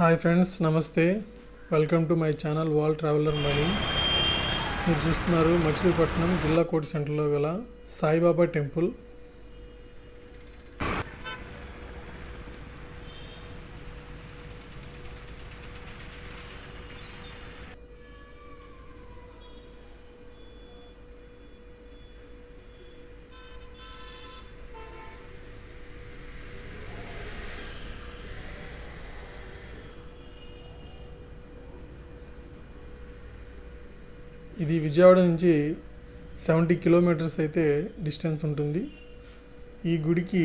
Hi friends నమస్తే. Welcome to my channel wall traveller money మీరు చూస్తున్నారు మచిలీపట్నం జిల్లా కోటి సెంటర్లో గల సాయిబాబా టెంపుల్. ఇది విజయవాడ నుంచి సెవెంటీ కిలోమీటర్స్ అయితే డిస్టెన్స్ ఉంటుంది. ఈ గుడికి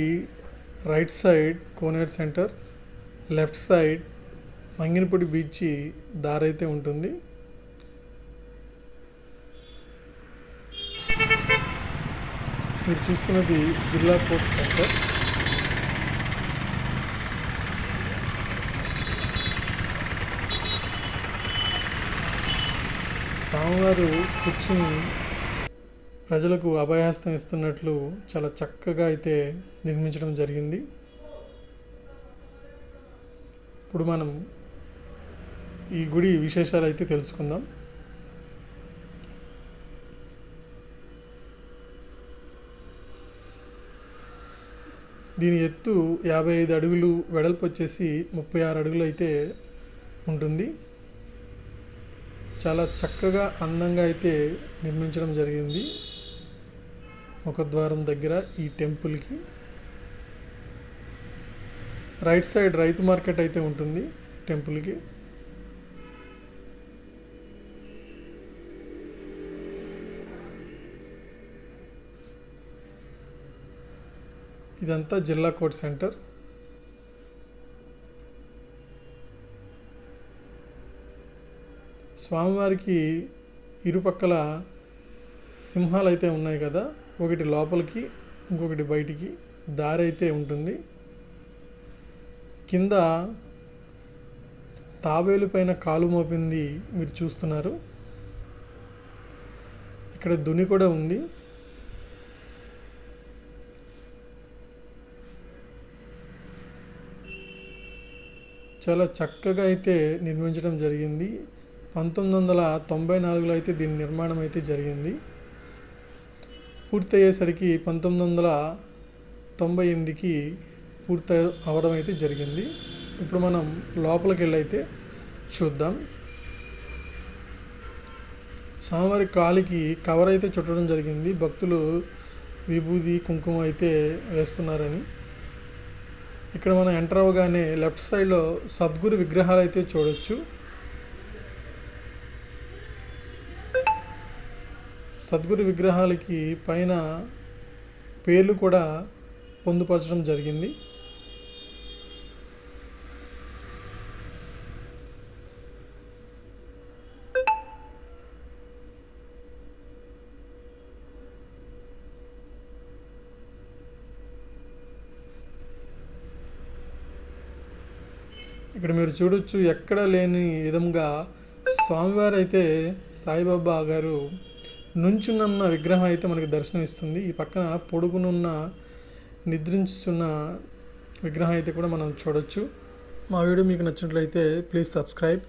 right side Koneru centre left side Manginapudi beach దారైతే ఉంటుంది. మీరు చూస్తున్నది జిల్లా కోర్ట్ సెంటర్. స్వామివారు కూర్చుని ప్రజలకు అభయహస్తం ఇస్తున్నట్లు చాలా చక్కగా అయితే నిర్మించడం జరిగింది. ఇప్పుడు మనం ఈ గుడి విశేషాలు అయితే తెలుసుకుందాం. దీని ఎత్తు యాభై ఐదు అడుగులు వెడల్పు వచ్చేసి ముప్పై ఆరు అడుగులు అయితే ఉంటుంది. చాలా చక్కగా అందంగా అయితే నిర్మించడం జరిగింది. ముఖద్వారం దగ్గర ఈ టెంపుల్కి రైట్ సైడ్ రైతు మార్కెట్ అయితే ఉంటుంది టెంపుల్కి ఇదంతా జిల్లా కోర్ట్ సెంటర్. స్వామివారికి ఇరుపక్కల సింహాలు అయితే ఉన్నాయి కదా ఒకటి లోపలికి ఇంకొకటి బయటికి దారి అయితే ఉంటుంది. కింద తాబేలు పైన కాలు మోపింది మీరు చూస్తున్నారు. ఇక్కడ దుని కూడా ఉంది. చాలా చక్కగా అయితే నిర్మించడం జరిగింది. పంతొమ్మిది వందల తొంభై నాలుగులో అయితే దీని నిర్మాణం అయితే జరిగింది. పూర్తయ్యేసరికి పంతొమ్మిది వందల తొంభై ఎనిమిదికి పూర్తి అవడం అయితే జరిగింది. ఇప్పుడు మనం లోపలికి వెళ్ళైతే చూద్దాం. స్వామివారి కాలికి కవర్ అయితే చుట్టడం జరిగింది. భక్తులు విభూది కుంకుమ అయితే వేస్తున్నారని. ఇక్కడ మనం ఎంటర్ అవ్వగానే లెఫ్ట్ సైడ్లో సద్గురు విగ్రహాలు అయితే చూడొచ్చు. సద్గురు విగ్రహాలకి పైన పేర్లు కూడా పొందుపరచడం జరిగింది. ఇక్కడ మీరు చూడొచ్చు ఎక్కడ లేని విధంగా స్వామివారు అయితే సాయిబాబా గారు నుంచునున్న విగ్రహం అయితే మనకి దర్శనం ఇస్తుంది ఈ పక్కన పొడుగునున్న నిద్రించున్న విగ్రహం అయితే కూడా మనం చూడొచ్చు. మా వీడియో మీకు నచ్చినట్లయితే ప్లీజ్ సబ్స్క్రైబ్.